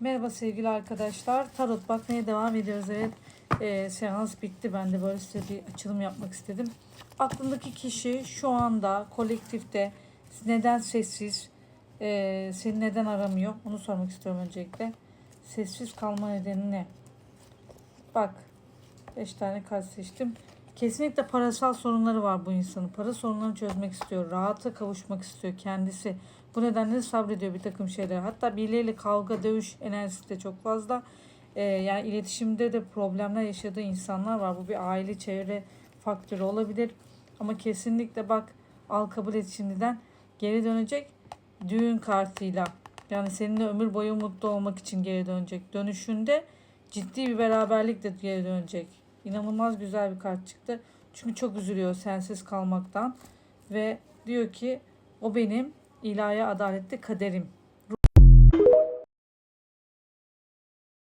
Merhaba sevgili arkadaşlar. Tarot bakmaya devam ediyoruz. Evet e, seans bitti. Ben de böyle size bir açılım yapmak istedim. Aklındaki kişi şu anda kolektifte neden sessiz, e, seni neden aramıyor? Onu sormak istiyorum öncelikle. Sessiz kalma nedeni ne? Bak 5 tane kart seçtim. Kesinlikle parasal sorunları var bu insanın. Para sorunlarını çözmek istiyor. Rahata kavuşmak istiyor kendisi. Bu nedenle de sabrediyor bir takım şeyler. Hatta birileriyle kavga, dövüş enerjisi de çok fazla. Ee, yani iletişimde de problemler yaşadığı insanlar var. Bu bir aile, çevre faktörü olabilir. Ama kesinlikle bak al kabul et şimdiden geri dönecek düğün kartıyla. Yani seninle ömür boyu mutlu olmak için geri dönecek. Dönüşünde ciddi bir beraberlikle geri dönecek. İnanılmaz güzel bir kart çıktı. Çünkü çok üzülüyor sensiz kalmaktan. Ve diyor ki o benim ilahi adalette kaderim.